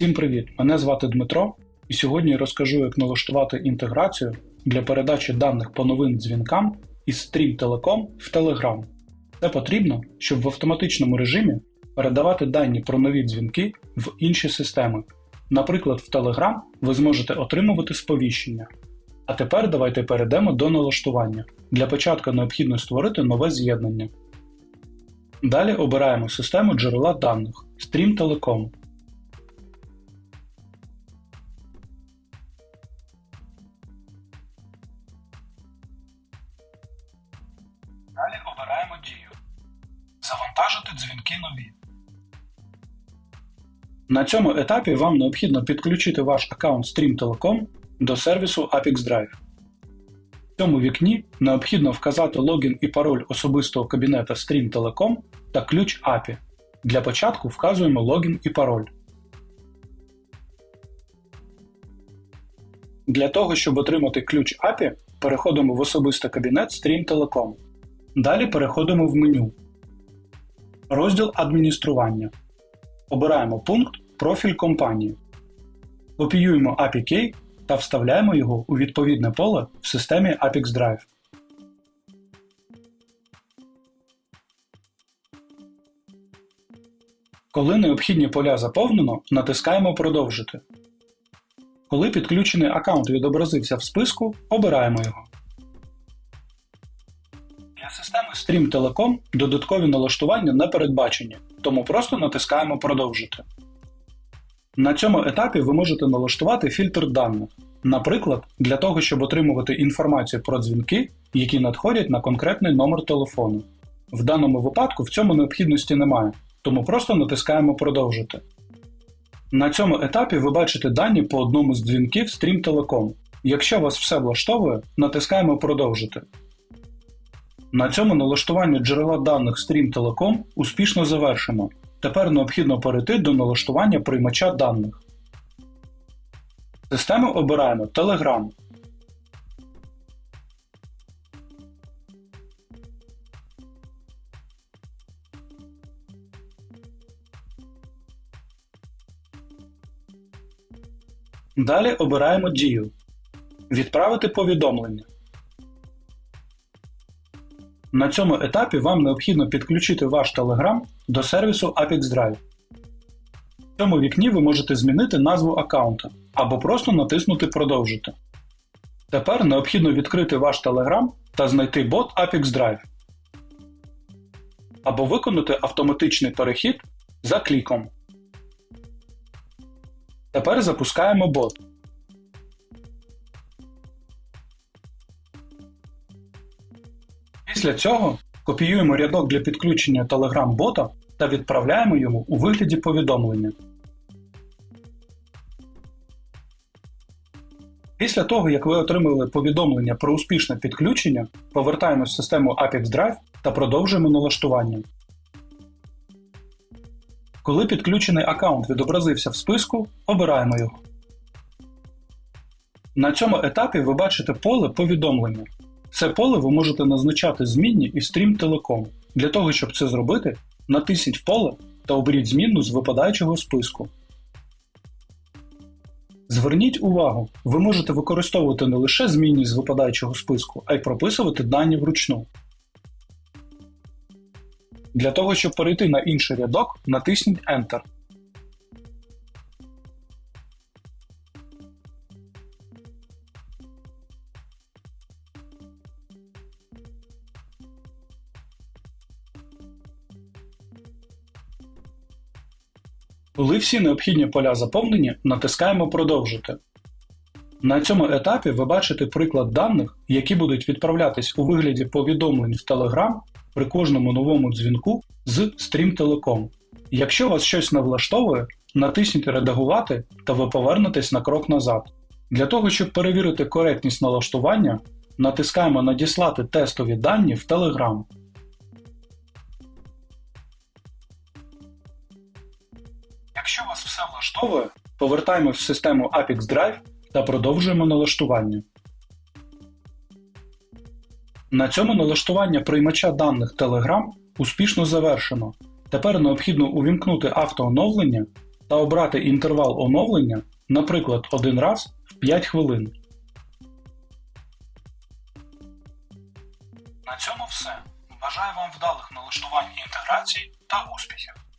Всім привіт! Мене звати Дмитро, і сьогодні я розкажу, як налаштувати інтеграцію для передачі даних по новим дзвінкам із Stream Telecom в Telegram. Це потрібно, щоб в автоматичному режимі передавати дані про нові дзвінки в інші системи. Наприклад, в Telegram ви зможете отримувати сповіщення. А тепер давайте перейдемо до налаштування. Для початку необхідно створити нове з'єднання. Далі обираємо систему джерела даних Stream Telecom. Далі обираємо дію. Завантажити дзвінки нові. На цьому етапі вам необхідно підключити ваш аккаунт Stream Telecom до сервісу Apex Drive. В цьому вікні необхідно вказати логін і пароль особистого кабінета Stream Telecom та ключ API. Для початку вказуємо логін і пароль. Для того, щоб отримати ключ API, переходимо в особистий кабінет Stream Telecom. Далі переходимо в меню. Розділ Адміністрування. Обираємо пункт Профіль компанії. Копіюємо API Key та вставляємо його у відповідне поле в системі Apex Drive. Коли необхідні поля заповнено, натискаємо Продовжити. Коли підключений аккаунт відобразився в списку, обираємо його. Системи Stream Telecom додаткові налаштування не передбачені, тому просто натискаємо Продовжити. На цьому етапі ви можете налаштувати фільтр даних. Наприклад, для того, щоб отримувати інформацію про дзвінки, які надходять на конкретний номер телефону. В даному випадку в цьому необхідності немає, тому просто натискаємо Продовжити. На цьому етапі ви бачите дані по одному з дзвінків Stream Telecom. Якщо вас все влаштовує, натискаємо Продовжити. На цьому налаштування джерела даних Stream Telecom успішно завершено. Тепер необхідно перейти до налаштування приймача даних. Систему обираємо Telegram. Далі обираємо дію. Відправити повідомлення. На цьому етапі вам необхідно підключити ваш Telegram до сервісу Apex Drive. В цьому вікні ви можете змінити назву аккаунта або просто натиснути Продовжити. Тепер необхідно відкрити ваш Telegram та знайти бот Apex Drive. Або виконати автоматичний перехід за кліком. Тепер запускаємо бот. Після цього копіюємо рядок для підключення Telegram бота та відправляємо йому у вигляді повідомлення. Після того, як ви отримали повідомлення про успішне підключення, повертаємось в систему Apex Drive та продовжуємо налаштування. Коли підключений аккаунт відобразився в списку, обираємо його. На цьому етапі ви бачите поле повідомлення. Це поле ви можете назначати змінні і Stream Telecom. Для того, щоб це зробити, натисніть в поле та оберіть змінну з випадаючого списку. Зверніть увагу, ви можете використовувати не лише змінні з випадаючого списку, а й прописувати дані вручну. Для того, щоб перейти на інший рядок, натисніть Enter. Коли всі необхідні поля заповнені, натискаємо Продовжити. На цьому етапі ви бачите приклад даних, які будуть відправлятись у вигляді повідомлень в Telegram при кожному новому дзвінку з Stream. Якщо вас щось не влаштовує, натисніть Редагувати та ви повернетесь на крок назад. Для того, щоб перевірити коректність налаштування, натискаємо Надіслати тестові дані в Telegram. Влаштовує, повертаємось в систему Apex Drive та продовжуємо налаштування. На цьому налаштування приймача даних Telegram успішно завершено. Тепер необхідно увімкнути автооновлення та обрати інтервал оновлення, наприклад, один раз в 5 хвилин. На цьому все. Бажаю вам вдалих налаштувань інтеграції та успіхів!